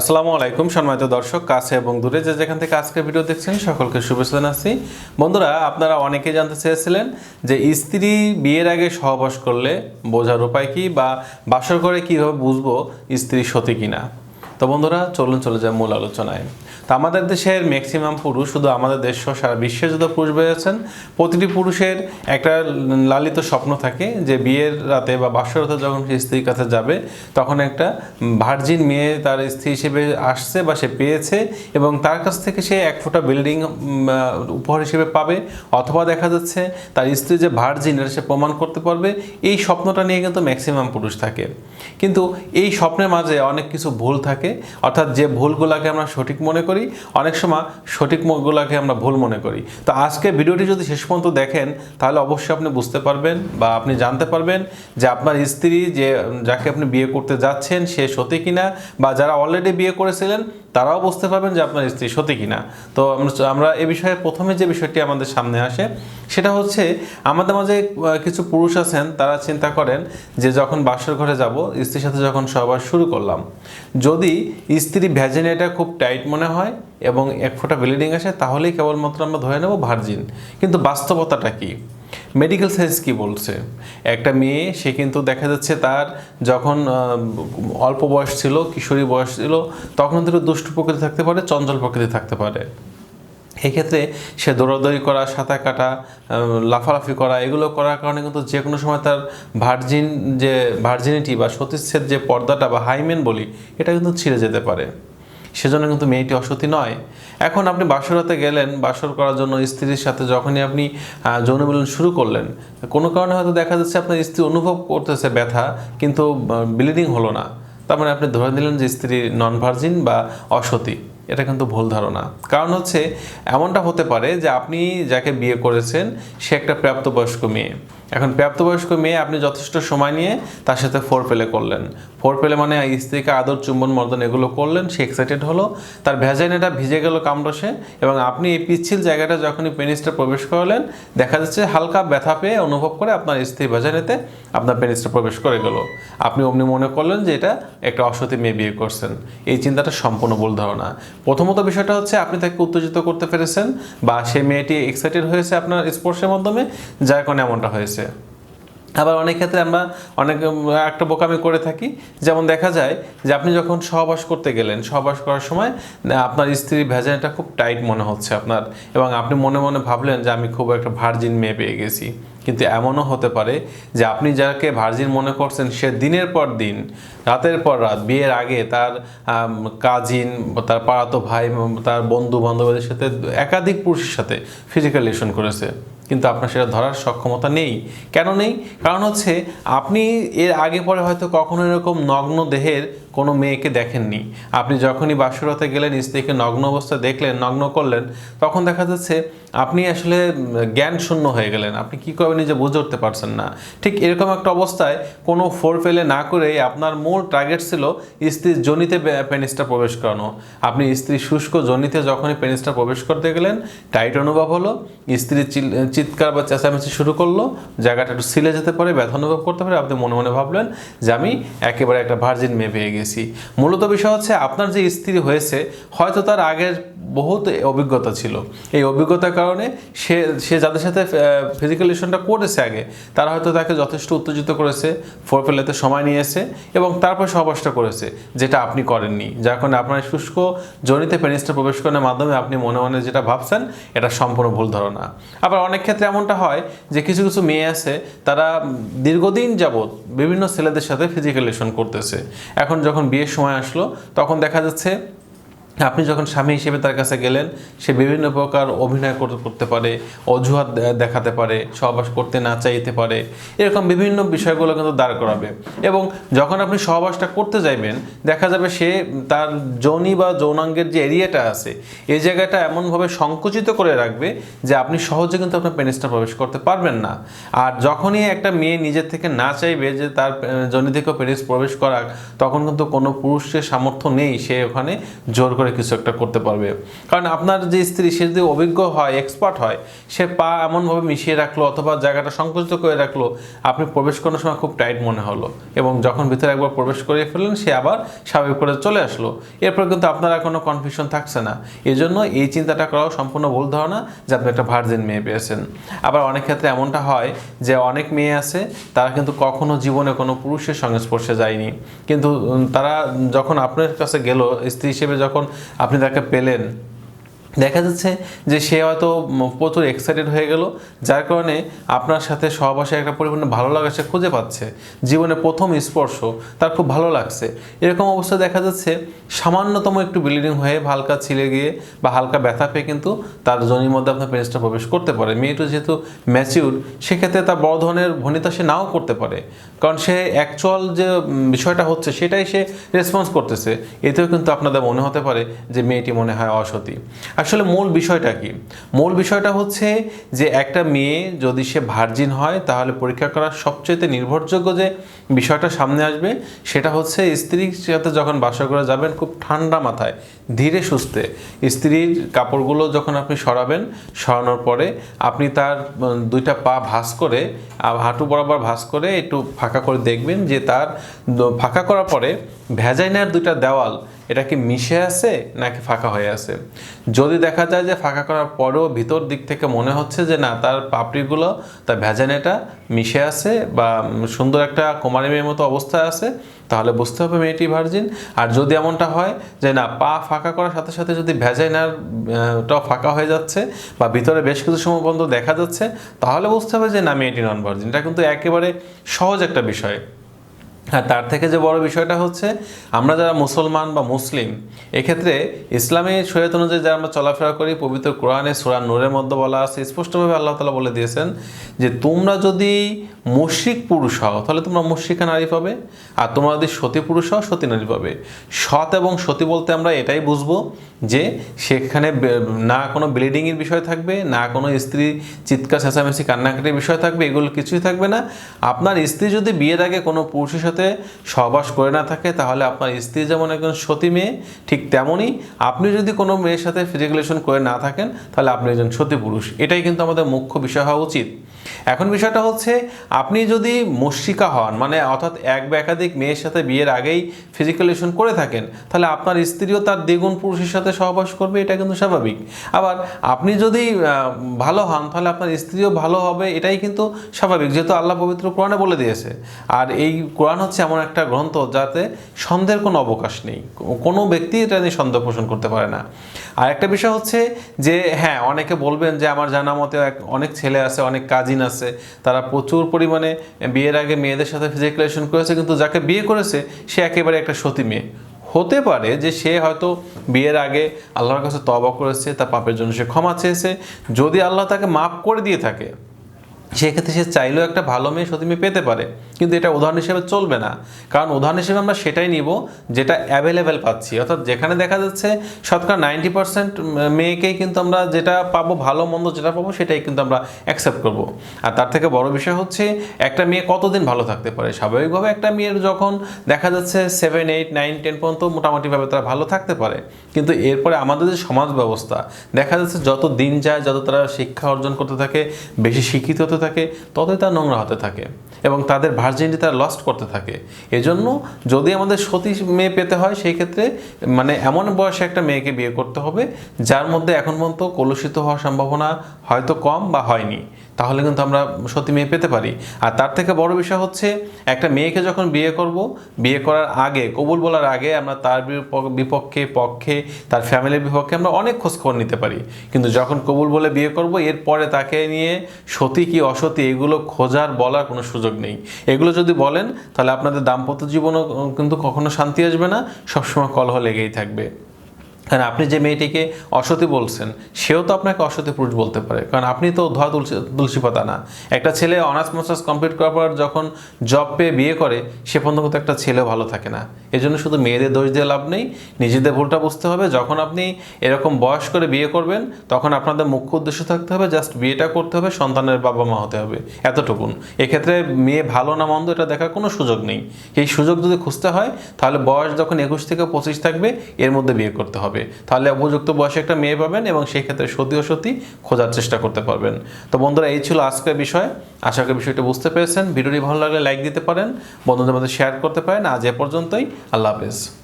আসসালামু আলাইকুম, সম্মানিত দর্শক, কাছে এবং দূরে যে যেখান থেকে আজকে ভিডিও দেখছেন, সকলকে শুভেচ্ছা জানাচ্ছি। বন্ধুরা, আপনারা অনেকে জানতে চেয়েছিলেন যে স্ত্রী বিয়ের আগে সহবাস করলে বোঝার উপায় কি বা বাসর করে কীভাবে বুঝব স্ত্রী সতী কিনা। তো বন্ধুরা, চলুন চলে যায় মূল আলোচনায়। তো আমাদের দেশের ম্যাক্সিমাম পুরুষ শুধু আমাদের দেশ সারা বিশ্বে যত পুরুষ বেরোচ্ছেন প্রতিটি পুরুষের একটা লালিত স্বপ্ন থাকে যে বিয়ের রাতে বা বাসর রাতে যখন সে স্ত্রীর কাছে যাবে, তখন একটা ভার্জিন মেয়ে তার স্ত্রী হিসেবে আসছে বা সে পেয়েছে এবং তার কাছ থেকে সে এক ফোঁটা বিল্ডিং উপহার হিসেবে পাবে। অথবা দেখা যাচ্ছে তার স্ত্রী যে ভার্জিন এটা সে প্রমাণ করতে পারবে। এই স্বপ্নটা নিয়ে কিন্তু ম্যাক্সিমাম পুরুষ থাকে। কিন্তু এই স্বপ্নের মাঝে অনেক কিছু ভুল থাকে। অর্থাৎ যে ভুলগুলোকে আমরা সঠিক মনে করি অনেক সময় সঠিক মুখগুলোকে আমরা ভুল মনে করি। তো আজকে ভিডিওটি যদি শেষ পর্যন্ত দেখেন, তাহলে অবশ্যই আপনি বুঝতে পারবেন বা আপনি জানতে পারবেন যে আপনার স্ত্রী যে, যাকে আপনি বিয়ে করতে যাচ্ছেন, সে সতী কিনা বা যারা অলরেডি বিয়ে করেছিলেন, তারাও বুঝতে পারবেন যে আপনার স্ত্রী সতী কিনা। তো আমরা এ বিষয়ে প্রথমে যে বিষয়টি আমাদের সামনে আসে সেটা হচ্ছে, আমাদের মাঝে কিছু পুরুষ আছেন, তারা চিন্তা করেন যে যখন বাসর ঘরে যাব, স্ত্রীর সাথে যখন সহবাস শুরু করলাম, যদি স্ত্রী ভ্যাজিনেটা খুব টাইট মনে হয় এবং এক ফোঁটা ব্লিডিং আসে, তাহলেই কেবলমাত্র আমরা ধরে নেব ভার্জিন কিন্তু বাস্তবতাটা কি? মেডিকেল সায়েন্স কি বলছে? একটা মেয়ে, সে কিন্তু দেখা যাচ্ছে তার যখন অল্প বয়স ছিল, কিশোরী বয়স ছিল, তখন কিন্তু দুষ্টু প্রকৃতি থাকতে পারে, চঞ্চল প্রকৃতি থাকতে পারে। এক্ষেত্রে সে দৌড়াদৌড়ি করা, সাঁতার কাটা লাফালাফি করা, এগুলো করার কারণে কিন্তু যে কোনো সময় তার ভার্জিন যে, ভার্জিনিটি বা সতীচ্ছেদ যে পর্দাটা বা হাইমেন বলি, এটা কিন্তু ছিঁড়ে যেতে পারে। সেজন্য কিন্তু মেয়েটি অসতী নয়। এখন আপনি বাসরাতে গেলেন, বাসর করার জন্য স্ত্রীর সাথে যখনই আপনি যৌন মিলন শুরু করলেন, কোনো কারণে হয়তো দেখা যাচ্ছে আপনার স্ত্রী অনুভব করতেছে ব্যথা, কিন্তু ব্লিডিং হলো না। তার মানে আপনি ধরে নিলেন যে স্ত্রী নন ভার্জিন বা অসতী। এটা কিন্তু ভুল ধারণা। কারণ হচ্ছে, এমনটা হতে পারে যে আপনি যাকে বিয়ে করেছেন, সে একটা প্রাপ্তবয়স্ক মেয়ে। এখন প্রাপ্তবয়স্ক মেয়ে, আপনি যথেষ্ট সময় নিয়ে তার সাথে ফোর পেলে করলেন। ফোর পেলে মানে স্ত্রীকে আদর, চুম্বন, মর্দন এগুলো করলেন, সে এক্সাইটেড হলো, তার ভ্যাজাইনাটা ভিজে গেল কামড়সে এবং আপনি এই পিচ্ছিল জায়গাটা যখনই পেনিসটা প্রবেশ করলেন, দেখা যাচ্ছে হালকা ব্যথা পেয়ে অনুভব করে আপনার স্ত্রী ভ্যাজাইনাতে আপনার পেনিসটা প্রবেশ করে গেল। আপনি অমনি মনে করলেন যে এটা একটা অসতী মেয়ে বিয়ে করছেন। এই চিন্তাটা সম্পূর্ণ ভুল ধারণা। প্রথমত বিষয়টা হচ্ছে, আপনি তাকে উত্তেজিত করতে পেরেছেন বা সে মেয়েটি এক্সাইটেড হয়েছে আপনার স্পর্শের মাধ্যমে, যার কারণে এমনটা হয়েছে। আবার অনেক ক্ষেত্রে আমরা অনেক একটা বোকামি করে থাকি। যেমন দেখা যায় যে আপনি যখন সহবাস করতে গেলেন, সহবাস করার সময় আপনার স্ত্রীর ভ্যাজানটা খুব টাইট মনে হচ্ছে আপনার এবং আপনি মনে মনে ভাবলেন যে আমি খুব একটা ভার্জিন মেয়ে পেয়ে গেছি। কিন্তু এমনও হতে পারে যে আপনি যাকে ভার্জিন মনে করছেন, সে দিনের পর দিন, রাতের পর রাত, বিয়ের আগে তার কাজিন, তার পাড়াতো ভাই তার বন্ধু বান্ধবদের সাথে একাধিক পুরুষের সাথে ফিজিক্যাল রিলেশন করেছে। কিন্তু আপনার সেটা ধরার সক্ষমতা নেই। কেন নেই? কারণ হচ্ছে আপনি এর আগে পরে হয়তো কখনো এরকম নগ্ন দেহের কোনো মেয়েকে দেখেননি। আপনি যখনই বাসুরাতে গেলেন, স্ত্রীকে নগ্ন অবস্থায় দেখলেন, নগ্ন করলেন, তখন দেখা যাচ্ছে আপনি আসলে জ্ঞান শূন্য হয়ে গেলেন। আপনি কি করবেন নিজে বুঝে উঠতে পারছেন না। ঠিক এরকম একটা অবস্থায় কোনো ফোর ফেলে না করে আপনার মূল টার্গেট ছিল স্ত্রীর জনিতে পেনিসটা প্রবেশ করানো। আপনি স্ত্রী শুষ্ক জনিতে যখনই পেনিসটা প্রবেশ করতে গেলেন, টাইট অনুভব হলো, স্ত্রী চিল- চিৎকার বা চেঁচামেচি শুরু করল, জায়গাটা একটু সিলে যেতে পারে, ব্যথা অনুভব করতে পারে, আপনি মনে মনে ভাবলেন যে আমি একেবারে একটা ভার্জিন মেয়ে পেয়ে গেছি। মূলত বিষয় হচ্ছে আপনার যে স্ত্রী হয়েছে, হয়তো তার আগের বহুত অভিজ্ঞতা ছিল। এই অভিজ্ঞতার কারণে সে সে যাদের সাথে ফিজিক্যাল রিলেশনটা করেছে আগে, তারা হয়তো তাকে যথেষ্ট উত্তেজিত করেছে, ফোর ফেলেতে সময় নিয়েছে এবং তারপর সহবাসটা করেছে, যেটা আপনি করেননি। যার কারণে আপনার শুষ্ক জনিতে পেনিসটা প্রবেশ করার মাধ্যমে আপনি মনে মনে যেটা ভাবছেন, এটা সম্পূর্ণ ভুল ধারণা। আবার অনেক ক্ষেত্রে এমনটা হয় যে কিছু কিছু মেয়ে আছে, তারা দীর্ঘদিন যাবৎ বিভিন্ন ছেলেদের সাথে ফিজিক্যাল রিলেশন করতেছে। এখন যখন বিয়ের সময় আসলো, তখন দেখা যাচ্ছে আপনি যখন স্বামী হিসেবে তার কাছে গেলেন, সে বিভিন্ন প্রকার অভিনয় করতে পারে, অজুহাত দেখাতে পারে, সহবাস করতে না চাইতে পারে, এরকম বিভিন্ন বিষয়গুলো কিন্তু দাঁড় করাবে। এবং যখন আপনি সহবাসটা করতে যাইবেন, দেখা যাবে সে তার যৌনি বা যৌনাঙ্গের যে এরিয়াটা আছে, এই জায়গাটা এমনভাবে সংকুচিত করে রাখবে যে আপনি সহজে কিন্তু আপনার পেনিসটা প্রবেশ করতে পারবেন না। আর যখনই একটা মেয়ে নিজের থেকে না চাইবে যে তার যোনি থেকেও পেনিস প্রবেশ করাক, তখন কিন্তু কোনো পুরুষের সামর্থ্য নেই, সে ওখানে জোর করে কিছু একটা করতে পারবে। কারণ আপনার যে স্ত্রী, সে যদি অভিজ্ঞ হয় এক্সপার্ট হয়, সে পা এমনভাবে মিশিয়ে রাখল অথবা জায়গাটা সংকুচিত করে রাখল, আপনি প্রবেশ করার সময় খুব টাইট মনে হলো এবং যখন ভিতরে একবার প্রবেশ করে ফেললেন, সে আবার স্বাভাবিক করে চলে আসলো। এরপর কিন্তু আপনার আর কোনো কনফিউশন থাকছে না। এই জন্য এই চিন্তাটা করাও সম্পূর্ণ ভুল ধারণা যে আপনি একটা ভার্জিন মেয়ে পেয়েছেন। আবার অনেক ক্ষেত্রে এমনটা হয় যে অনেক মেয়ে আছে, তারা কিন্তু কখনো জীবনে কোনো পুরুষের সংস্পর্শে যায়নি। কিন্তু তারা যখন আপনার কাছে গেল, স্ত্রী হিসেবে যখন আপনি তাকে পেলেন। দেখা যাচ্ছে যে সে হয়তো প্রচুর এক্সাইটেড হয়ে গেল, যার কারণে আপনার সাথে সহবাসে একটা পরিমাণে ভালো লাগা সে খুঁজে পাচ্ছে। জীবনে প্রথম স্পর্শ, তার খুব ভালো লাগছে। এরকম অবস্থা দেখা যাচ্ছে, সামান্যতম একটু ব্লিডিং হয়ে হালকা ছিলে গিয়ে বা হালকা ব্যথা পেয়ে কিন্তু তার জনির মধ্যে আপনার পেনিসটা প্রবেশ করতে পারে। মেয়েটা যেহেতু ম্যাচিউর সেক্ষেত্রে তার বড় ধরনের ভনিতা সে নাও করতে পারে। কারণ সে অ্যাকচুয়াল যে বিষয়টা হচ্ছে, সেটাই সে রেসপন্স করতেছে। এতেও কিন্তু আপনাদের মনে হতে পারে যে মেয়েটি মনে হয় অসতী। আসলে মূল বিষয়টা কি? মূল বিষয়টা হচ্ছে যে একটা মেয়ে যদি সে ভার্জিন হয়, তাহলে পরীক্ষা করার সবচেয়ে নির্ভরযোগ্য যে বিষয়টা সামনে আসবে, সেটা হচ্ছে স্ত্রীর সাথে যখন বাসা করে যাবেন খুব ঠান্ডা মাথায়, ধীরে সুস্থে। স্ত্রীর কাপড়গুলো যখন আপনি সরাবেন, সরানোর পরে আপনি তার দুইটা পা ভাঁজ করে হাঁটু বরাবর ভাঁজ করে একটু ফাঁকা করে দেখবেন যে তার ফাঁকা করার পরে ভ্যাজাইনার দুইটা দেওয়াল এটা কি মিশে আছে নাকি ফাঁকা হয়ে আছে? যদি দেখা যায় যে ফাঁকা করার পরেও ভিতর দিক থেকে মনে হচ্ছে যে না, তার পাপড়িগুলো, তার ভ্যাজানেটা মিশে আছে বা সুন্দর একটা কুমারী মেয়ের মতো অবস্থায় আছে, তাহলে বুঝতে হবে মেয়েটি ভার্জিন আর যদি এমনটা হয় যে না, পা ফাঁকা করার সাথে সাথে যদি ভ্যাজাইনার টাও ফাঁকা হয়ে যাচ্ছে বা ভিতরে বেশ কিছু সময় বন্ধ দেখা যাচ্ছে, তাহলে বুঝতে হবে যে না, মেয়েটি নন ভার্জিন এটা কিন্তু একেবারে সহজ একটা বিষয়। হ্যাঁ তার থেকে যে বড় বিষয়টা হচ্ছে, আমরা যারা মুসলমান বা মুসলিম, এক্ষেত্রে ইসলামী শরীয়ত অনুযায়ী যারা আমরা চলাফেরা করি, পবিত্র কোরআনে সুরা নূরের মধ্যে বলা আছে, স্পষ্টভাবে আল্লাহ তালা বলে দিয়েছেন যে তোমরা যদি মুশরিক পুরুষ হও, তাহলে তোমরা মুশরিকা নারী পাবে, আর তোমরা যদি সতী পুরুষ হও, সতী নারী পাবে। সৎ এবং সতী বলতে আমরা এটাই বুঝব যে সেখানে না কোনো ব্লিডিংয়ের বিষয় থাকবে, না কোনো স্ত্রী চিৎকার, চেঁচামেচি, কান্নাকাটির বিষয় থাকবে, এগুলো কিছুই থাকবে না। আপনার স্ত্রী যদি বিয়ের আগে কোনো পুরুষের সাথে সহবাস করে না থাকে, তাহলে আপনার স্ত্রী যেমন একজন সতী মেয়ে, ঠিক তেমনই আপনি যদি কোনো মেয়ের সাথে ফিজিক্যালেশন করে না থাকেন, তাহলে আপনি একজন সতী পুরুষ। এটাই কিন্তু আমাদের মুখ্য বিষয় হওয়া উচিত। এখন বিষয়টা হচ্ছে, আপনি যদি মুশিকা হন মানে অর্থাৎ এক বা একাধিক মেয়ের সাথে বিয়ের আগেই ফিজিক্যালেশন করে থাকেন, তাহলে আপনার স্ত্রীও তার দ্বিগুণ পুরুষের সাথে সহবাস করবে, এটা কিন্তু স্বাভাবিক। আবার আপনি যদি ভালো হন, তাহলে আপনার স্ত্রীও ভালো হবে, এটাই কিন্তু স্বাভাবিক, যেহেতু আল্লাহ পবিত্র কোরআনে বলে দিয়েছে। আর এই কোরআন হচ্ছে এমন একটা গ্রন্থ যাতে সন্দেহের কোনো অবকাশ নেই। কোনো ব্যক্তি এটা নিয়ে সন্দেহ পোষণ করতে পারে না। আর একটা বিষয় হচ্ছে যে হ্যাঁ অনেকে বলবেন যে, আমার জানা মতে অনেক ছেলে আছে, অনেক কাজিন আছে, তারা প্রচুর পরিমাণে বিয়ের আগে মেয়েদের সাথে ফিজিক্যালেশন করেছে, কিন্তু যাকে বিয়ে করেছে, সে একেবারে একটা সতী মেয়ে। হতে পারে যে, সে হয়তো বিয়ের আগে আল্লাহর কাছে তবা করেছে, তার পাপের জন্য সে ক্ষমা চেয়েছে। যদি আল্লাহ তাকে মাফ করে দিয়ে থাকে সেক্ষেত্রে সে চাইলেও একটা ভালো মেয়ে সতী মেয়ে পেতে পারে, কিন্তু এটা উদাহরণ হিসেবে চলবে না। কারণ উদাহরণ হিসেবে আমরা সেটাই নিব যেটা অ্যাভেলেবেল পাচ্ছি। অর্থাৎ যেখানে দেখা যাচ্ছে শতকরা নাইনটি পার্সেন্ট মেয়েকেই কিন্তু আমরা যেটা পাবো, ভালো মন্দ যেটা পাবো, সেটাই কিন্তু আমরা অ্যাকসেপ্ট করব। আর তার থেকে বড় বিষয় হচ্ছে একটা মেয়ে কতদিন ভালো থাকতে পারে? স্বাভাবিকভাবে একটা মেয়ের যখন দেখা যাচ্ছে সেভেন এইট নাইন টেন পর্যন্ত মোটামুটিভাবে তারা ভালো থাকতে পারে। কিন্তু এরপরে আমাদের যে সমাজ ব্যবস্থা, দেখা যাচ্ছে যত দিন যায়, যত তারা শিক্ষা অর্জন করতে থাকে, বেশি শিক্ষিত হতে থাকে, ততই তারা নোংরা হতে থাকে এবং তাদের ভার্জিনিটি তারা লস্ট করতে থাকে। এজন্য যদি আমাদের সতী মেয়ে পেতে হয়, সেই ক্ষেত্রে মানে এমন বয়সে একটা মেয়েকে বিয়ে করতে হবে, যার মধ্যে এখন পর্যন্ত কলুষিত হওয়ার সম্ভাবনা হয়তো কম বা হয়নি। তাহলে কিন্তু আমরা সতী মেয়ে পেতে পারি। আর তার থেকে বড় বিষয় হচ্ছে, একটা মেয়েকে যখন বিয়ে করব, বিয়ে করার আগে, কবুল বলার আগে আমরা তার বিপক্ষে, পক্ষে, তার ফ্যামিলির বিপক্ষে আমরা অনেক খোঁজখবর নিতে পারি। কিন্তু যখন কবুল বলে বিয়ে করব, এরপরে তাকে নিয়ে সতী কি অসতী এগুলো খোঁজার বলার কোনো সুযোগ নেই। এগুলো যদি বলেন, তাহলে আপনাদের দাম্পত্য জীবনও কিন্তু কখনো শান্তি আসবে না, সবসময় কলহ লেগেই থাকবে। কারণ আপনি যে মেয়েটিকে অসতী বলছেন, সেও তো আপনাকে অসতী পুরুষ বলতে পারে। কারণ আপনি তো ধোয়া তুলসী তুলসী পাতা না। একটা ছেলে অনার্স মাস্টার্স কমপ্লিট করার পর যখন জব পেয়ে বিয়ে করে, সে পর্যন্ত একটা ছেলেও ভালো থাকে না। এজন্য শুধু মেয়েদের দোষ দিয়ে লাভ নেই, নিজেদের ভুলটা বুঝতে হবে। যখন আপনি এরকম বয়স করে বিয়ে করবেন, তখন আপনাদের মুখ্য উদ্দেশ্য থাকতে হবে, জাস্ট বিয়েটা করতে হবে, সন্তানের বাবা মা হতে হবে, এতটুকুন। এক্ষেত্রে মেয়ে ভালো না মন্দ, এটা দেখার কোনো সুযোগ নেই। এই সুযোগ যদি খুঁজতে হয়, তাহলে বয়স যখন একুশ থেকে পঁচিশ থাকবে, এর মধ্যে বিয়ে করতে হবে। হবে। তাহলে উপযুক্ত বয়সে একটা মেয়ে পাবেন এবং সেই ক্ষেত্রে সতী ও খোঁজার চেষ্টা করতে পারবেন। তো বন্ধুরা, এই ছিল আজকের বিষয়। আশা করি বিষয়টা বুঝতে পেরেছেন। ভিডিওটি ভালো লাগলে লাইক দিতে পারেন, বন্ধুদের মধ্যে শেয়ার করতে পারেন। আজ এ পর্যন্তই। আল্লাহ হাফেজ।